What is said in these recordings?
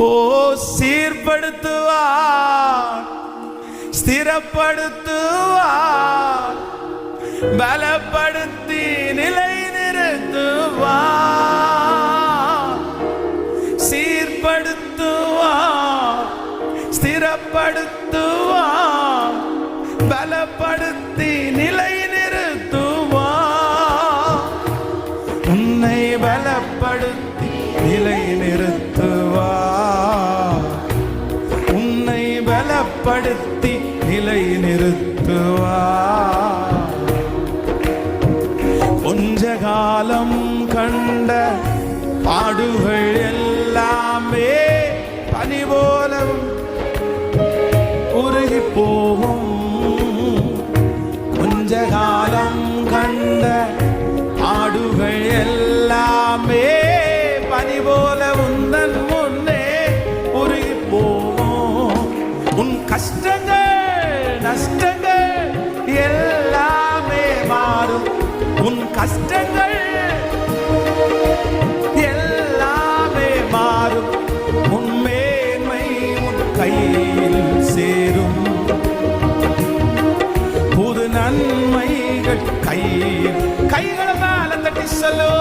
ஓ சீர்படுத்துவார் ஸ்திரப்படுத்துவார் பலப்படுத்தி பலப்படுத்தி நிலை நிறுத்துவார். கொஞ்ச காலம் கண்ட பாடுகள் எல்லாமே பனி போலவும் உருகி போகும். கொஞ்ச காலம் கண்ட பாடுகள் எல்லாமே பனி போல உந்தன் முன்னே உருகி போ கஷ்டங்கள் நஷ்டங்கள் எல்லாமே மாறும். உன் கஷ்டங்கள் எல்லாமே மாறும். உன் மேன்மை உன் கையில் சேரும். புது நன்மைகள் கையில். கைகளை மேல தட்டி சொல்லோ.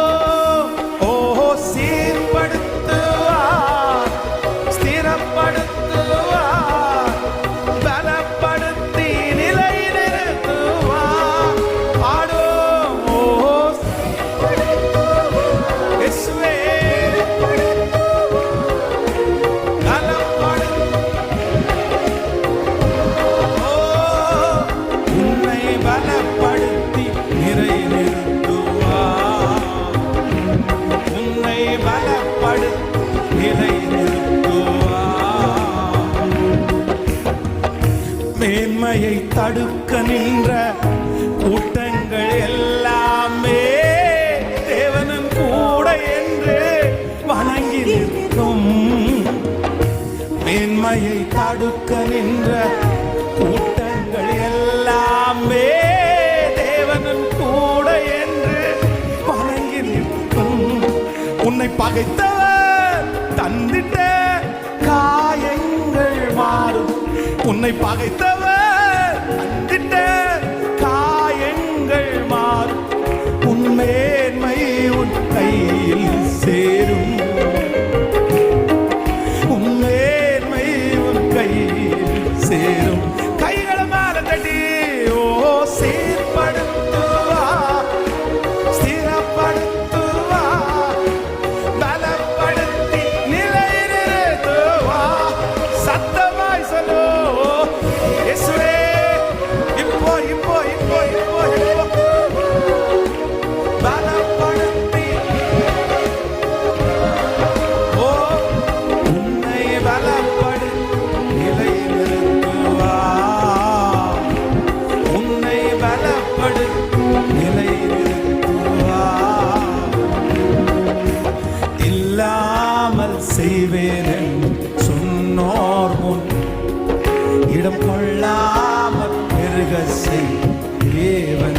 ஓஹோ சீர்படுத்த. மேன்மையை தடுக்க நின்ற கூட்டங்கள் எல்லாமே தேவனும் கூட என்று வணங்கி நிற்கும். மேன்மையை தடுக்க நின்ற கூட்டங்கள் எல்லாமே தேவனும் கூட என்று வணங்கி நிற்கும். உன்னை பகைத்தவர் தந்திட்ட காயங்கள் மாறும். உன்னை பகைத்தவர் கொள்ளாமல் பெருக செய் தேவன்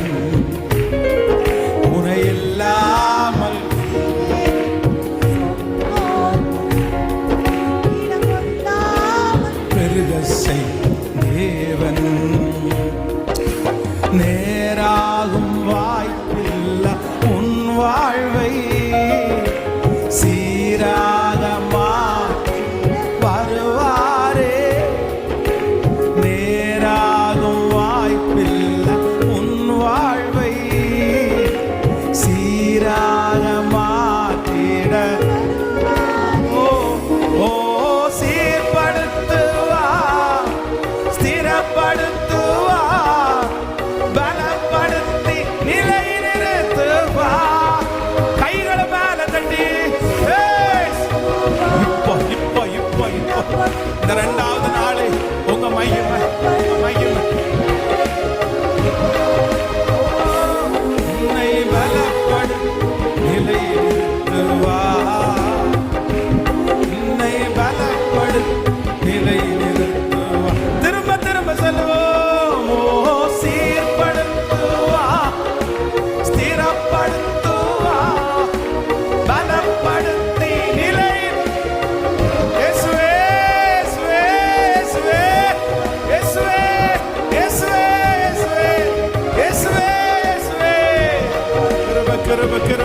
Karabakar